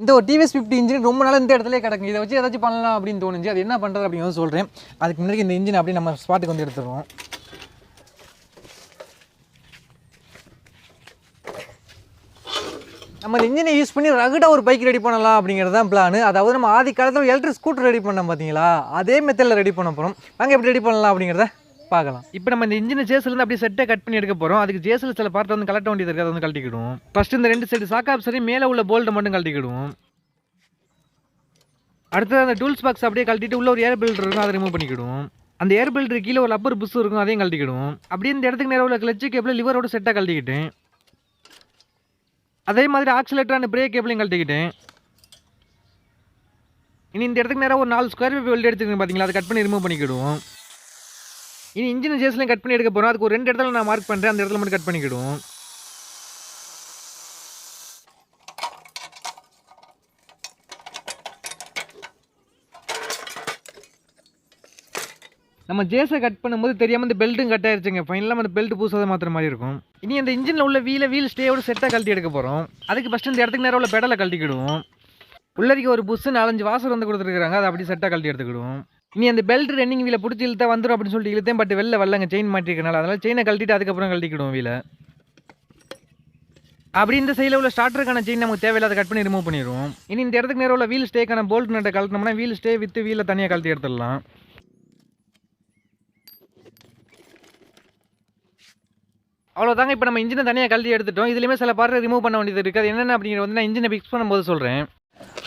இந்த ஒரு TVS fifty engine ரொம்ப நாள் இந்த இடத்துல கிடக்கு. இதை வச்சு ஏதாச்சும் பண்ணலாம் அப்படின்னு தோணுச்சு. அது என்ன பண்ணுறது அப்படின்னு சொல்கிறேன் அதுக்கு முன்னாடி இந்த இன்ஜின் அப்படியே நம்ம ஸ்பாட்டுக்கு வந்து எடுத்துருவோம். நம்ம இந்த இன்ஜினை யூஸ் பண்ணி ரகுடாக ஒரு பைக் ரெடி பண்ணலாம் அப்படிங்கிறது தான் பிளான் அதாவது நம்ம ஆதி காலத்தில் எலக்ட்ரிக் ஸ்கூட்டர் ரெடி பண்ணோம் பார்த்தீங்களா அதே மெத்தடில் ரெடி பண்ண போகிறோம் நாங்கள் எப்படி ரெடி பண்ணலாம் அப்படிங்கிறத பார்க்கலாம். இப்போ நம்ம இந்த இன்ஜின் ஜேஸ்லேருந்து அப்படியே செட்டை கட் பண்ணி எடுக்க போகிறோம் அதுக்கு ஜேஸில் சில பார்ட் வந்து கலட்ட வேண்டியது இருக்குது அதை வந்து கழட்டிக்கிடுவோம். ஃபஸ்ட்டு இந்த ரெண்டு சைடு சாக்காப் சரி மேலே உள்ள போல்ட்டை மட்டும் கழட்டிக்கிடுவோம். அடுத்தது அந்த டூல்ஸ் பாக்ஸ் அப்படியே கழட்டிட்டு உள்ள ஒரு ஏர் பில்டர் இருக்கும். அதை ரிமூவ் பண்ணிக்கிடுவோம். அந்த ஏர் பில்டர் கீழே ஒரு லப்பர் புஷ் இருக்கும். அதையும் கழட்டிக்கிடுவோம். அப்படியே இந்த இடத்துக்கு நேரம் உள்ள கிளச்சு கேபிள் லிவரோட செட்டாக கழட்டிக்கிட்டேன். அதே மாதிரி ஆக்சிலேட்டரான பிரேக் கேபிளையும் கழட்டிக்கிட்டேன். இனி இந்த இடத்துக்கு நேரம் ஒரு நாலு ஸ்கொயர் ஃபீட் வெல்ட் எடுத்துக்கணும் பார்த்தீங்களா அதை கட் பண்ணி ரிமூவ் பண்ணிக்கிடுவோம். இனி இன்ஜின் ஜேஸ்லையும் கட் பண்ணி எடுக்க போகிறோம் அதுக்கு ஒரு ரெண்டு இடத்துல நான் மார்க் பண்ணுறேன் அந்த இடத்துல மட்டும் கட் பண்ணிக்கிடுவோம். நம்ம ஜேஸை கட் பண்ணும்போது தெரியாமல் இந்த பெல்ட்டும் கட் ஆயிடுச்சுங்க ஃபைனலாக அந்த பெல்ட் பூசாத மாத்திர மாதிரி இருக்கும். இனி அந்த இன்ஜினில் உள்ள வீல வீல் ஸ்டேயோட செட்டாக கழட்டி எடுக்க போகிறோம் அதுக்கு ஃபஸ்ட்டு இந்த இடத்துக்கு நேரம் உள்ள பெடலை கழட்டிக்கிடுவோம். உள்ளரிக்கு ஒரு புஷ் நாலஞ்சு வாசர் வந்து கொடுத்துருக்காங்க அதை அப்படி செட்டாக கழட்டி எடுத்துக்கிடுவோம். நீ அந்த பெல்ட் ரன்னிங் வீல பிடிச்சி இழுத்தா வந்துடும் அப்படின்னு சொல்லிட்டு இழுத்தேன் பட் வெளில வரலங்க செயின் மாட்டிருக்கனால. அதனால செயினை கழட்டிட்டு அதுக்கப்புறம் கழட்டிக்கிடுவோம் வீல அப்படி இந்த சைடில் உள்ள ஸ்டார்டருக்கான செயின் நமக்கு தேவையில்லாத கட் பண்ணி ரிமூவ் பண்ணிடுவோம். இனி இந்த இடத்துக்கு நேரம் உள்ள வீல் ஸ்டேக்கான போல்ட் நட்டை கழட்டினோம்னா வீல் ஸ்டே வித்து வீலை தனியாக கழட்டி எடுத்துடலாம். அவ்வளோதாங்க இப்போ நம்ம இன்ஜினை தனியாக கழட்டி எடுத்துட்டோம். இதுலேயுமே சில பார்ட் ரிமூவ் பண்ண வேண்டியது இருக்குது அது என்னென்ன அப்படிங்கிற வந்து நான் இன்ஜினை ஃபிக்ஸ் பண்ணும்போது சொல்கிறேன்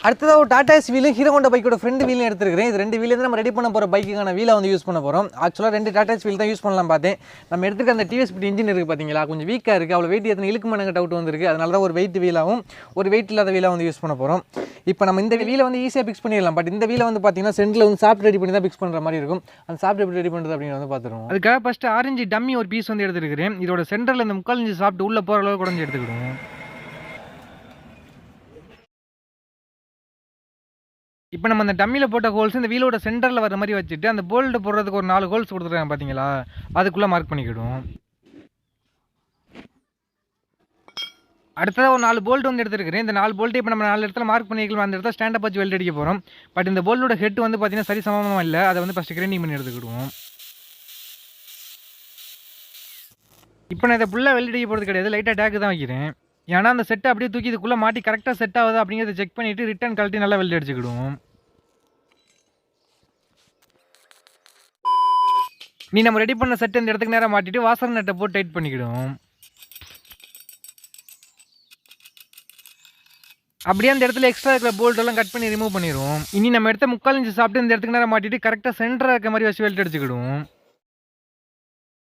அடுத்ததாக ஒரு டாடா எஸ் வீலும் ஹீரோ ஹோண்டா பைக்கோட ஃப்ரெண்டு வீலும் எடுத்துருக்கிறேன். இது ரெண்டு வீலேருந்து நம்ம ரெடி பண்ண போகிற பைக்குக்கான வீலை வந்து யூஸ் பண்ண போகிறோம் ஆக்சுவலாக ரெண்டு டாடா எஸ் வீல் தான் யூஸ் பண்ணலாம் பார்த்தேன். நம்ம எடுத்துக்க அந்த டிவிஎஸ் பிடி இன்ஜின் இருக்குது பார்த்தீங்களா? கொஞ்சம் வீக்காக இருக்குது அவ்வளோ வெயிட் எத்தனை இழுக்கு மணங்க டவுட் வந்திருக்கு. அதனால தான் ஒரு வெயிட் வீலாகவும் ஒரு வெயிட் இல்லாத வீலாக வந்து யூஸ் பண்ண போகிறோம் இப்போ நம்ம இந்த வீலை வந்து ஈஸியாக ஃபிக்ஸ் பண்ணிடலாம். பட் இந்த வீலை வந்து பார்த்தீங்கன்னா சென்டில் வந்து சாஃப்ட் ரெடி பண்ணி தான் ஃபிக்ஸ் பண்ணுற மாதிரி இருக்கும். அந்த சாஃப்ட் எப்படி ரெடி பண்ணுறது அப்படின்னு வந்து பார்த்துருவோம். அதுக்காக ஃபஸ்ட்டு ஆரஞ்சு டம்மி ஒரு பீஸ் வந்து எடுத்துருக்கிறேன். இதோட சென்டரில் இந்த முக்கால் இஞ்சி சாப்பிட்டு உள்ளே போகிற அளவுக்கு குறைஞ்சி எடுத்துக்கிடுவோம். இப்போ நம்ம அந்த டம்மியில் போட்ட ஹோல்ஸ் இந்த வீலோட சென்டரில் வர மாதிரி வச்சுட்டு அந்த போல்டு போடுறதுக்கு ஒரு நாலு ஹோல்ஸ் கொடுத்துருக்காங்க பார்த்தீங்களா அதுக்குள்ளே மார்க் பண்ணிக்கிடும் அடுத்ததாக ஒரு நாலு போல்ட் வந்து எடுத்துருக்கிறேன். இந்த நாலு போல்ட்டு இப்போ நம்ம நாலு இடத்துல மார்க் பண்ணிக்கலாம். அந்த இடத்துல ஸ்டாண்டப் வச்சு வெல்ட் அடிக்க போகிறோம் பட் இந்த போல்ட்டோட ஹெட் வந்து பார்த்தீங்கன்னா சரி சமமாக இல்லை. அதை வந்து ஃபஸ்ட்டு கிரைண்டிங் பண்ணி எடுத்துக்கிடுவோம். இப்போ நான் இதை ஃபுல்லாக வெல்ட் அடிக்க போகிறது கிடையாது. லைட்டாக டேக்கு தான் வைக்கிறேன். ஏன்னா அந்த செட்டை அப்படியே தூக்கி இதுக்குள்ளே மாட்டி கரெக்டாக செட் ஆகுதா அப்படிங்கிறத செக் பண்ணிவிட்டு ரிட்டன் கழட்டி நல்லா வெல்ட் அடிச்சுக்கிடுவோம். நீ நம்ம ரெடி பண்ண செட் இந்த இடத்துக்கு நேரம் மாட்டிட்டு வாசல் நட்டை போட்டு டைட் பண்ணிக்கிடும். அப்படியே அந்த இடத்துல எக்ஸ்ட்ரா இருக்கிற போல்ட் எல்லாம் கட் பண்ணி ரிமூவ் பண்ணிடுவோம் இனி நம்ம எடுத்த முக்கால் இன்ச்சு சாப்பிட்டு இந்த இடத்துக்கு நேரம் மாட்டிட்டு கரெக்டாக சென்டராக இருக்க மாதிரி வச்சு வெல்ட் அடிச்சுக்கிடுவோம்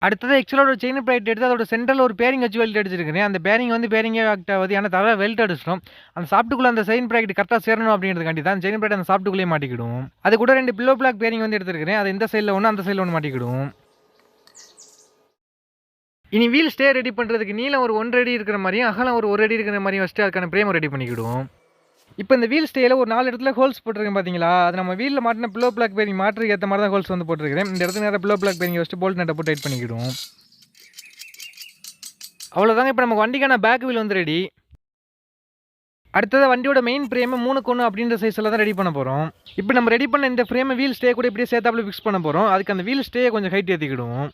அடுத்தது ஆக்சுவலாக ஒரு செயின் பிளேட் எடுத்து அதோட சென்டரில் ஒரு பேரிங் வச்சு வெல்ட் அடிச்சிருக்கிறேன் அந்த பேரிங் வந்து பேரிங்கே ஆக்ட் ஆகுது. ஏன்னா தவிர வெல்ட் அடிச்சிடும் அந்த சாப்பிட்டுக்குள்ள அந்த செயின் பிளேட் கரெக்டாக சேரணும் அப்படின்றதுக்காண்டி தான் செயின் பிளேட் அந்த சாப்பிட்டுக்குள்ளே மாட்டிக்கிடும். அது கூட ரெண்டு பில்லோ பிளாக் பேரிங் வந்து எடுத்துருக்கேன் அது இந்த சைடில் ஒன்று அந்த சைடில் ஒன்று மாட்டிக்கிடும். இனி வீல் ஸ்டே ரெடி பண்ணுறதுக்கு நீளம் ஒரு ஒன்றரை அடி இருக்கிற மாதிரியும் அகலம் ஒரு ஒரு அடி இருக்கிற மாதிரியும் ஃபஸ்ட்டு அதுக்கான பிரேம் ரெடி பண்ணிக்கிடுவோம். இப்போ இந்த வீல் ஸ்டேயில் ஒரு நாலு இடத்துல ஹோல்ஸ் போட்டிருக்கேன் பார்த்தீங்களா? அது நம்ம வீலில் மாட்டின பில்லோ பிளாக் பேரிங் மாட்டுறதுக்கு ஏற்ற மாதிரி தான் ஹோல்ஸ் வந்து போட்டிருக்கிறேன். இந்த இடத்துல நேரம் பிளோ பிளாக் பேரிங் வச்சுட்டு போல்ட் நட்டை போட்டு டைட் பண்ணிக்கிடுவோம். அவ்வளோதாங்க இப்போ நம்ம வண்டிக்கான பேக் வீல் வந்து ரெடி அடுத்தது வண்டியோட மெயின் ஃப்ரேமை மூணு கொன்று அப்படின்ற சைஸில் தான் ரெடி பண்ண போகிறோம் இப்போ நம்ம ரெடி பண்ண இந்த ஃப்ரேமை வீல் ஸ்டே கூட இப்படியே சேர்த்தாப்புல ஃபிக்ஸ் பண்ண போகிறோம் அதுக்கு அந்த வீல் ஸ்டேயை கொஞ்சம் ஹைட் ஏற்றிக்கிடுவோம்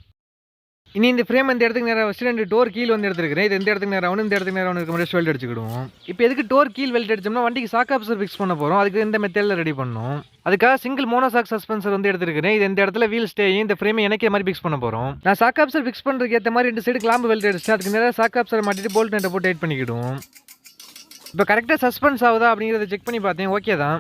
இனி இந்த ஃப்ரேம் இந்த இடத்துக்கு நேரம் வச்சு ரெண்டு டோர் கீழ் வந்து எடுத்துருக்கிறேன். இது இந்த இடத்துக்கு நேரம் ஒன்று இந்த இடத்துக்கு நேரம் இருக்க மாதிரி வெல்ட் அடிச்சுக்கிடுவோம். இப்போ எதுக்கு டோர் கீழ் வெல்ட் அடிச்சோம்னா வண்டிக்கு சாக் ஆப்சர் ஃபிக்ஸ் பண்ண போகிறோம் அதுக்கு இந்த மெத்தடில் ரெடி பண்ணணும் அதுக்காக சிங்கிள் மோனோசாக் சஸ்பென்சர் வந்து எடுத்துருக்கிறேன். இது இந்த இடத்துல வீல் ஸ்டேயும் இந்த ஃப்ரேமை இணைக்கிற மாதிரி ஃபிக்ஸ் பண்ண போகிறோம் நான் சாக் ஆப்சர் ஃபிக்ஸ் பண்ணுறதுக்கு ஏற்ற மாதிரி ரெண்டு சைடு கிளாம்பு வெல்ட் அடிச்சு அதுக்கு நேரம் சாக் ஆப்சர் மாட்டிட்டு போல்ட் நெட்டை போட்டு டைட் பண்ணிக்கிடுவோம். இப்போ கரெக்டாக சஸ்பென்ஸ் ஆகுதா அப்படிங்கிறத செக் பண்ணி பார்த்தேன். ஓகே தான்.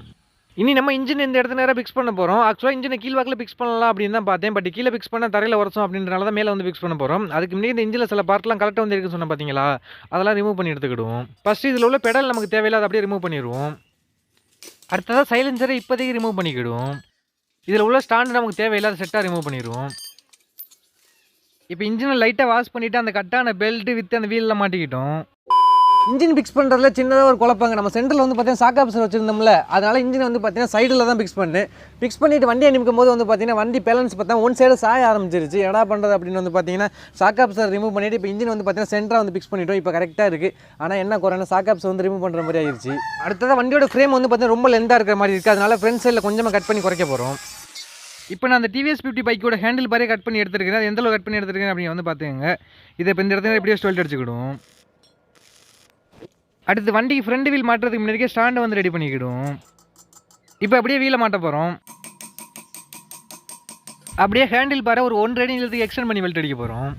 இனி நம்ம இன்ஜின் இந்த இடத்துல நேராக ஃபிக்ஸ் பண்ண போகிறோம் ஆக்சுவலாக இன்ஜினை கீழ்வாக்கில் ஃபிக்ஸ் பண்ணலாம் அப்படின்னு தான் பார்த்தேன். பட் கீழே ஃபிக்ஸ் பண்ண தரையில் உரசோம் அப்படின்றனால தான் மேலே வந்து ஃபிக்ஸ் பண்ண போகிறோம் அதுக்கு முன்னாடி இந்த இன்ஜினில் சில பார்ட்லாம் கலெக்ட் வந்து இருக்குன்னு சொன்ன பார்த்தீங்களா அதெல்லாம் ரிமூவ் பண்ணி எடுத்துக்கிடுவோம். ஃபஸ்ட்டு இதில் உள்ள பெடல் நமக்கு தேவையில்லாத அப்படியே ரிமூவ் பண்ணிடுவோம். அடுத்ததாக சைலன்சரை இப்போதைக்கு ரிமூவ் பண்ணிக்கிடுவோம். இதில் உள்ள ஸ்டாண்டு நமக்கு தேவையில்லாத செட்டாக ரிமூவ் பண்ணிடுவோம். இப்போ இன்ஜினை லைட்டாக வாஷ் பண்ணிவிட்டு அந்த கட்டான பெல்ட்டு வித்து அந்த வீலில் மாட்டிக்கிட்டோம். இன்ஜின் ஃபிக்ஸ் பண்ணுறதுல சின்னதாக ஒரு குழப்பங்க நம்ம சென்டரில் வந்து பார்த்தீங்கன்னா சாக் ஆப்சர் வச்சிருந்தோம்ல அதனால இன்ஜின் வந்து பார்த்தீங்கன்னா சைடில் தான் ஃபிக்ஸ் பண்ணு. ஃபிக்ஸ் பண்ணிட்டு வண்டியை நிமிக்கும் போது வந்து பார்த்தீங்கன்னா வண்டி பேலன்ஸ் பார்த்தா ஒன் சைடு சாய ஆரம்பிச்சிருச்சு. என்ன பண்ணுறது அப்படின்னு வந்து பார்த்தீங்கன்னா சாக் ஆப்சர் ரிமூவ் பண்ணிட்டு இப்போ இன்ஜின் வந்து பார்த்தீங்கன்னா சென்டராக வந்து பிக்ஸ் பண்ணிட்டோம். இப்போ கரெக்டாக இருக்குது ஆனால் என்ன குறைனா சாக் ஆப்சர் வந்து ரிமூவ் பண்ணுற மாதிரி ஆயிடுச்சு அடுத்ததான் வண்டியோட ஃப்ரேம் வந்து பார்த்தீங்கன்னா ரொம்ப லெந்தாக இருக்கிற மாதிரி இருக்குது அதனால் ஃப்ரண்ட் சைடில் கொஞ்சமாக கட் பண்ணி குறைக்க போகிறோம் இப்போ நான் அந்த டிவிஎஸ் ஃபிஃப்டி பைக்கோட ஹேண்டில் பாரே கட் பண்ணி எடுத்துருக்கேன். அது எந்த அளவு கட் பண்ணி எடுத்துருக்கேன் அப்படின்னு வந்து பார்த்துங்க இதை இப்போ இந்த இடத்துல எப்படியோ ஸ்டோல்ட் அடிச்சுக்கிடும். அடுத்து வண்டிக்கு ஃப்ரண்ட் வீல் மாட்டுறதுக்கு முன்னாடியே ஸ்டாண்டை வந்து ரெடி பண்ணிக்கிடும் இப்போ அப்படியே வீலை மாட்ட போகிறோம் அப்படியே ஹேண்டில் பாரு ஒரு ஒன்றரை அடி நீளத்துக்கு எக்ஸ்டெண்ட் பண்ணி வெல்ட் அடிக்க போகிறோம்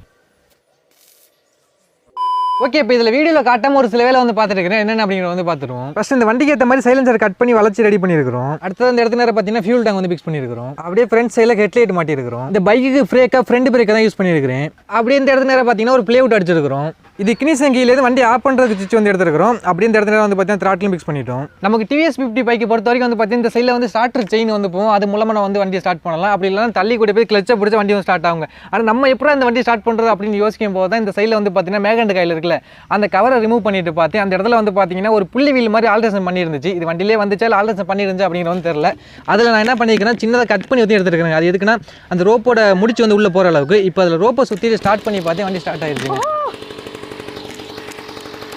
ஓகே இப்போ இதில் வீடியோவில் காட்டாமல் ஒரு சில வேலை வந்து பார்த்துட்டு இருக்கிறேன். என்னென்ன அப்படிங்கிற வந்து பார்த்துருவோம். ஃபஸ்ட் இந்த வண்டிக்கு ஏற்ற மாதிரி சைலன்சர் கட் பண்ணி வளர்ச்சி ரெடி பண்ணியிருக்கிறோம். அடுத்தது அந்த இடத்துல பார்த்தீங்கன்னா ஃபியூல் டேங்க் வந்து ஃபிக்ஸ் பண்ணியிருக்கிறோம். அப்படியே ஃப்ரண்ட் சைடில் ஹெட்லைட் மாட்டியிருக்கிறோம். இந்த பைக்கு ஃப்ரேக்காக ஃப்ரண்ட் பிரேக்கை தான் யூஸ் பண்ணியிருக்கிறேன். அப்படியே இந்த இடத்துல பார்த்தீங்கன்னா ஒரு பிளேவுட் அடிச்சிருக்கிறோம். இது கினிசன் கீழேருந்து வண்டி ஆஃப் பண்ணுறதுக்கு சுவிட்ச் வந்து எடுத்துருக்கிறோம். அப்படியே இந்த இடத்துல வந்து பார்த்தீங்கன்னா த்ராட்லும் ஃபிக்ஸ் பண்ணிட்டோம். நமக்கு டிவிஎஸ் ஃபிஃப்டி பைக்கு பொறுத்த வரைக்கும் வந்து பார்த்தீங்கன்னா இந்த சைடில் வந்து ஸ்டார்டர் செயின் வந்து போகும். அது மூலமாக நான் வந்து வண்டியை ஸ்டார்ட் பண்ணலாம். அப்படி இல்லைனா தள்ளி கூட போய் கிளச்சை பிடிச்ச வண்டி வந்து ஸ்டார்ட் ஆகுங்க. ஆனால் நம்ம எப்படி அந்த வண்டி ஸ்டார்ட் பண்ணுறது அப்படின்னு யோசிக்கும் போது தான் இந்த சைடில் வந்து பார்த்தீங்கன்னா மேகண்ட் கையில் இருக்குல்ல அந்த கவரை ரிமூவ் பண்ணிட்டு பார்த்தேன் அந்த இடத்துல வந்து பார்த்தீங்கன்னா ஒரு புள்ளி வீல் மாதிரி ஆல்ட்ரேஷன் பண்ணியிருந்துச்சு. இது வண்டியிலே வந்துச்சா இல்லை ஆல்ட்ரேஷன் பண்ணிருந்துச்சு அப்படிங்கிற வந்து தெரியல. அதில் நான் என்ன பண்ணியிருக்கேன் சின்னதாக கட் பண்ணி வந்து எடுத்துருக்கேன் அது எதுக்குன்னா அந்த ரோப்போட முடிச்சு வந்து உள்ளே போகிற அளவுக்கு இப்போ அதில் ரோப்பை சுற்றி ஸ்டார்ட் பண்ணி பார்த்தேன் வண்டி ஸ்டார்ட் ஆயிருச்சு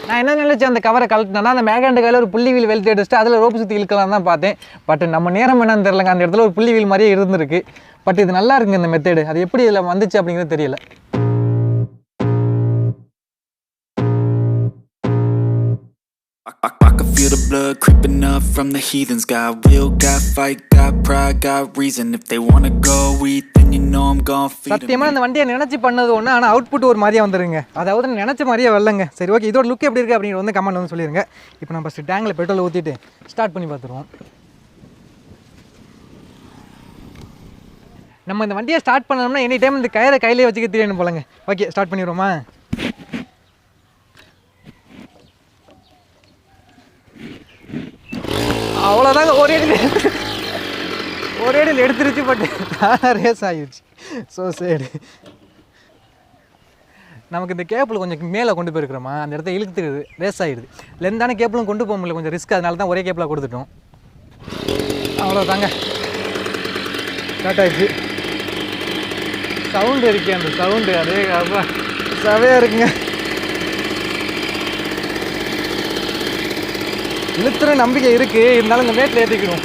நான் என்ன நினைச்சேன் அந்த கவரை கழட்டினா அந்த மேகாண்டு கையில் ஒரு புள்ளி வீல் வெளுத்து எடுத்துட்டு அதில் ரோப்பு சுற்றி இழுக்கலாம் தான் பார்த்தேன். பட் நம்ம நேரம் என்னன்னு தெரிலங்க அந்த இடத்துல ஒரு புள்ளி வீல் மாதிரியே இருந்திருக்கு. பட் இது நல்லா இருக்குங்க இந்த மெத்தேடு அது எப்படி இதில் வந்துச்சு அப்படிங்கிறது தெரியல. Blood creeping up from the heathens. Got will, got fight, got pride, got reason. If they wanna go eat, then you know I'm gonna feed 'em. சத்தியமாக அந்த வண்டியை நினச்சி பண்ணது ஒன்று ஆனால் அவுட்புட் ஒரு மாதிரியே வந்துருங்க அதாவது நினச்ச மாதிரியே வரலங்க சரி ஓகே இதோட லுக் எப்படி இருக்குது அப்படிங்கிற வந்து கமெண்ட் வந்து சொல்லிடுங்க இப்போ நம்ம ஃபஸ்ட்டு டேங்கில் பெட்ரோல் ஊற்றிட்டு ஸ்டார்ட் பண்ணி பார்த்துருவோம் நம்ம இந்த வண்டியை ஸ்டார்ட் பண்ணோம்னா எனி டைம் இந்த கயிறை கையிலே வச்சுக்க தெரியணும் போலங்க ஓகே ஸ்டார்ட் பண்ணிடுவோமா அவ்வளோதாங்க ஒரே அடியில் ஒரே அடியில் எடுத்துருச்சு பட் ரேஸ் ஆகிடுச்சு ஸோ சரி நமக்கு இந்த கேபிள் கொஞ்சம் மேலே கொண்டு போயிருக்கிறோமா அந்த இடத்த இழுத்துக்குது ரேஸ் ஆகிடுது லெந்தான கேபிளும் கொண்டு போக முடியல கொஞ்சம் ரிஸ்க் அதனால தான் ஒரே கேபிளாக கொடுத்துட்டோம். அவ்வளோதாங்க ஸ்டார்ட் ஆகிடுச்சு சவுண்டு இருக்கே அந்த சவுண்டு அதே அப்பா சவையாக இருக்குங்க. இழுத்துற நம்பிக்கை இருக்கு. இருந்தாலும் இந்த மேட்டில் ஏற்றிக்கணும்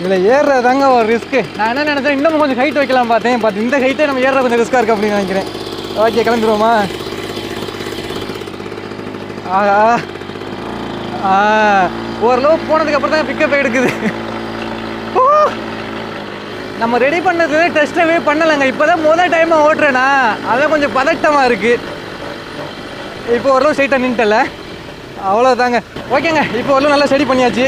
இதில் ஏறுறதாங்க ஒரு ரிஸ்க்கு நான் என்ன நினைச்சேன் இன்னும் கொஞ்சம் ஹைட் வைக்கலாம் பார்த்தேன். பார்த்து இந்த ஹைட்டே நம்ம ஏறுற கொஞ்சம் ரிஸ்க்காக இருக்கு அப்படின்னு நினைக்கிறேன். ஓகே கிளம்பிடுவோமா? ஆஹா. ஆ ஓரளவு போனதுக்கப்புறம் தான் பிக்கப் எடுக்குது. நம்ம ரெடி பண்ணது டெஸ்ட்டவே பண்ணலைங்க. இப்போ தான் முதல் டைமாக ஓட்டுறேனா? அதெல்லாம் கொஞ்சம் பதட்டமாக இருக்குது இப்போ ஓரளவு ஸ்ட்ரைட்டாக நின்ட்டல அவ்வளோதாங்க ஓகேங்க. இப்போ ஓரளவு நல்லா ஸ்டடி பண்ணியாச்சு.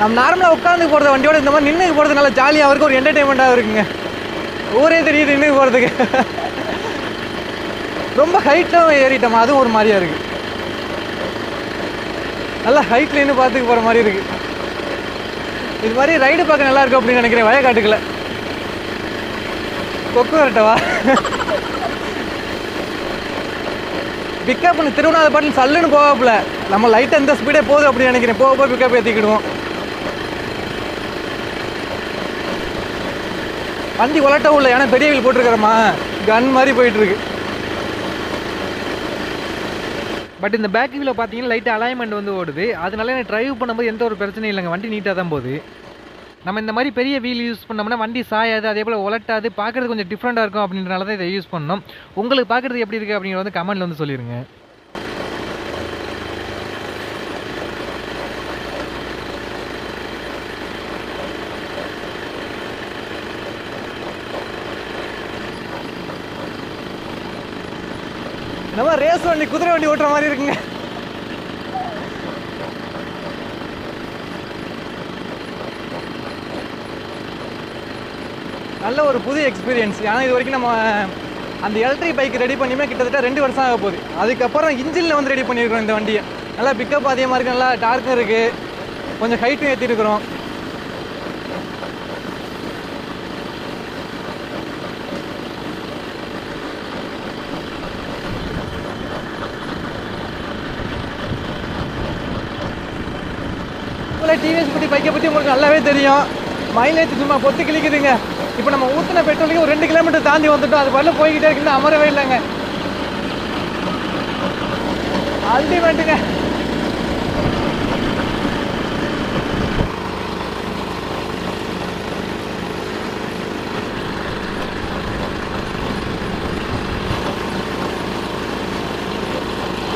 நம்ம நார்மலாக உட்காந்து போகிறத வண்டியோட இந்த மாதிரி நின்று போகிறது நல்லா ஜாலியாக இருக்கும். ஒரு என்டர்டைன்மெண்ட்டாக இருக்குங்க. ஊரே தெரியுது நின்று போகிறதுக்கு ரொம்ப ஹைட்டில் ஏறிட்டோமா? அதுவும் ஒரு மாதிரியாக இருக்குது நல்லா ஹைட்டில் நின்று பார்த்துக்கு போகிற மாதிரி இருக்குது இது மாதிரி ரைடு பார்க்க நல்லா இருக்கும் அப்படின்னு நினைக்கிறேன். வயக்காட்டுக்குள்ள கொக்கு வரட்டவா? பிக்கப் பண்ணி திருவண்ணாத பாட்டில் சல்லுன்னு போவாப்புல. நம்ம லைட்டாக எந்த ஸ்பீடே போகுது அப்படின்னு நினைக்கிறேன். போக போக பிக்கப் ஏற்றிக்கிடுவோம் வண்டி உலட்டவும் இல்லை ஏன்னா பெரிய வீல் போட்டிருக்கிறோமா? கன் மாதிரி போயிட்டுருக்கு இருக்கு பட் இந்த பேக் வீலில் பார்த்தீங்கன்னா லைட்டாக அலைன்மெண்ட் வந்து ஓடுது. அதனால எனக்கு ட்ரைவ் பண்ணும்போது எந்த ஒரு பிரச்சனையும் இல்லைங்க. வண்டி நீட்டாக தான் போகுது. நம்ம இந்த மாதிரி பெரிய வீல் யூஸ் பண்ணோம்னா வண்டி சாயாது அதே போல் உலட்டாது பார்க்குறது கொஞ்சம் டிஃப்ரெண்ட்டாக இருக்கும் அப்படின்றனால தான் இதை யூஸ் பண்ணோம். உங்களுக்கு பார்க்குறது எப்படி இருக்குது அப்படிங்கிறத வந்து கமெண்ட்டில் வந்து சொல்லிடுங்க நம்ம ரேஸ் வண்டி குதிரை வண்டி ஓட்டுற மாதிரி இருக்குங்க. நல்ல ஒரு புது எக்ஸ்பீரியன்ஸ் ஏன்னா இது வரைக்கும் நம்ம அந்த எலக்ட்ரிக் பைக் ரெடி பண்ணியுமே கிட்டத்தட்ட ரெண்டு வருஷம் ஆக போகுது. அதுக்கப்புறம் இன்ஜினில் வந்து ரெடி பண்ணியிருக்கிறோம் இந்த வண்டியை. நல்லா பிக்கப் அதிகமாக இருக்குது நல்லா டார்க்கும் இருக்குது கொஞ்சம் ஹைட்டும் ஏற்றிருக்கிறோம் டிவிஎஸ் பற்றி பைக்கை பற்றி உங்களுக்கு நல்லாவே தெரியும். மைலேஜ் சும்மா பொத்து கிளிக்குதுங்க இப்போ நம்ம ஊற்றின பெட்ரோலுக்கு ஒரு ரெண்டு கிலோமீட்டர் தாண்டி வந்துட்டோம். அது வரல போய்கிட்டே இருக்குன்னு அமரவே இல்லைங்க. அல்டிமேட்டுங்க.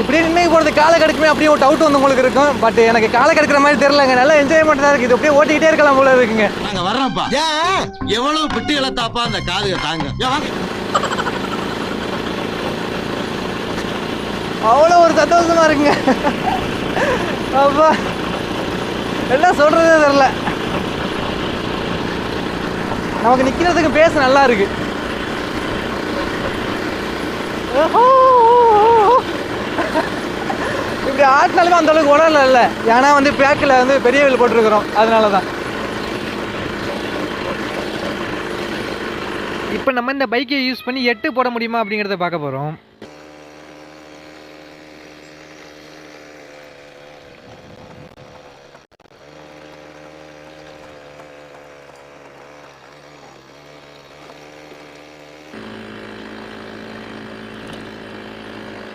இப்படியே நின்று போகிறது காலை கிடைக்குமே அப்படியே ஒரு டவுட் வந்து உங்களுக்கு இருக்கும். பட் எனக்கு காலை கிடைக்கிற மாதிரி தெரியலங்க. நல்லா என்ஜாய்மெண்ட் தான் இருக்குது அப்படியே ஓட்டிக்கிட்டே இருக்கலாம் போல இருக்குங்க. நாங்க வர்றோம்ப்பா. எவ்வளவு பிட்டு இழத்தாப்பா அந்த காதுக தாங்க. அவ்வளோ ஒரு சந்தோஷமா இருக்குங்க. அப்பா. என்ன சொல்றதே தெரில நமக்கு நிக்கிறதுக்கு பேச நல்லா இருக்கு. ஓஹோ. இப்படி ஆட்டினாலுமே அந்த அளவுக்கு உடல இல்லை. ஏன்னா வந்து பேக்கில் வந்து பெரிய வில் போட்டிருக்கிறோம். அதனால தான் இப்போ நம்ம இந்த பைக்கை யூஸ் பண்ணி எட்டு போட முடியுமா அப்படிங்கிறத பார்க்க போகிறோம்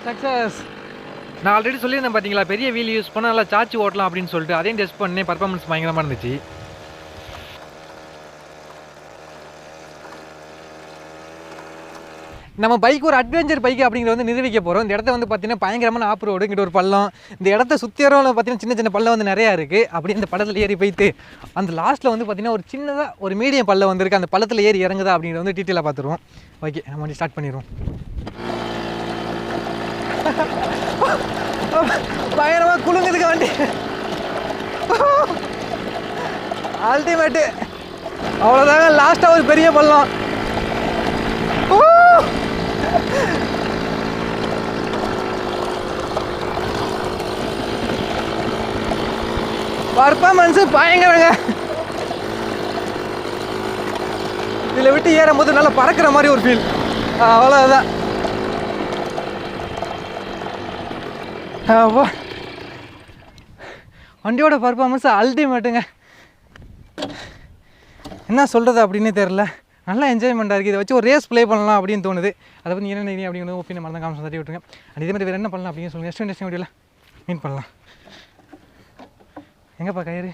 சக்ஸஸ் நான் ஆல்ரெடி சொல்லியிருந்தேன் பார்த்தீங்களா பெரிய வீல் யூஸ் பண்ணால் நல்லா சார்ஜ் ஓட்டலாம் அப்படின்னு சொல்லிட்டு. அதையும் டெஸ்ட் பண்ணேன் பர்ஃபார்மன்ஸ் பயங்கரமாக இருந்துச்சு. நம்ம பைக் ஒரு அட்வென்ச்சர் பைக் அப்படிங்கிறத வந்து நிரூபிக்க போகிறோம் இந்த இடத்த வந்து பார்த்தீங்கன்னா பயங்கரமான ஆப் ரோடு இங்கிட்ட ஒரு பள்ளம். இந்த இடத்த சுற்றியறோம் பார்த்தீங்கன்னா சின்ன சின்ன பள்ளம் வந்து நிறையா இருக்குது அப்படி அந்த பள்ளத்தில் ஏறி போயிட்டு அந்த லாஸ்ட்டில் வந்து பார்த்தீங்கன்னா ஒரு சின்னதாக ஒரு மீடியம் பள்ளம் வந்திருக்கு. அந்த பள்ளத்தில் ஏறி இறங்குதா அப்படிங்கிறத வந்து டீட்டெயிலாக பார்த்துருவோம் ஓகே நம்ம வந்து ஸ்டார்ட் பண்ணிடுவோம். பயங்கரமாக குலுங்குதுக்கு வண்டி. அல்டிமேட்டு அவ்வளோதாங்க லாஸ்ட்டாக ஒரு பெரிய பள்ளம். ஊ! பர்ஃபார்மன்ஸு பயங்கரங்க. இதில் விட்டு ஏறும் போது நல்லா பறக்கிற மாதிரி ஒரு ஃபீல் அவ்வளோதான் அப்பா வண்டியோட பர்ஃபார்மன்ஸ் அல்டிமேட்டுங்க என்ன சொல்கிறது அப்படின்னு தெரில நல்லா என்ஜாய்மெண்ட்டாக இருக்குது இதை வச்சு ஒரு ரேஸ் ப்ளே பண்ணலாம் அப்படின்னு தோணுது. அதை பற்றி என்ன நினைக்கிறீங்க அப்படிங்கிறது ஒப்பீனியன் மறந்து காமிச்சு தட்டி விட்டுருங்க அண்ட் இதே மாதிரி வேறு என்ன பண்ணலாம் அப்படின்னு சொல்லுங்கள் நெக்ஸ்ட் நெக்ஸ்ட் வீடியோவில் மீன் பண்ணலாம். எங்கேப்பா கயிறு?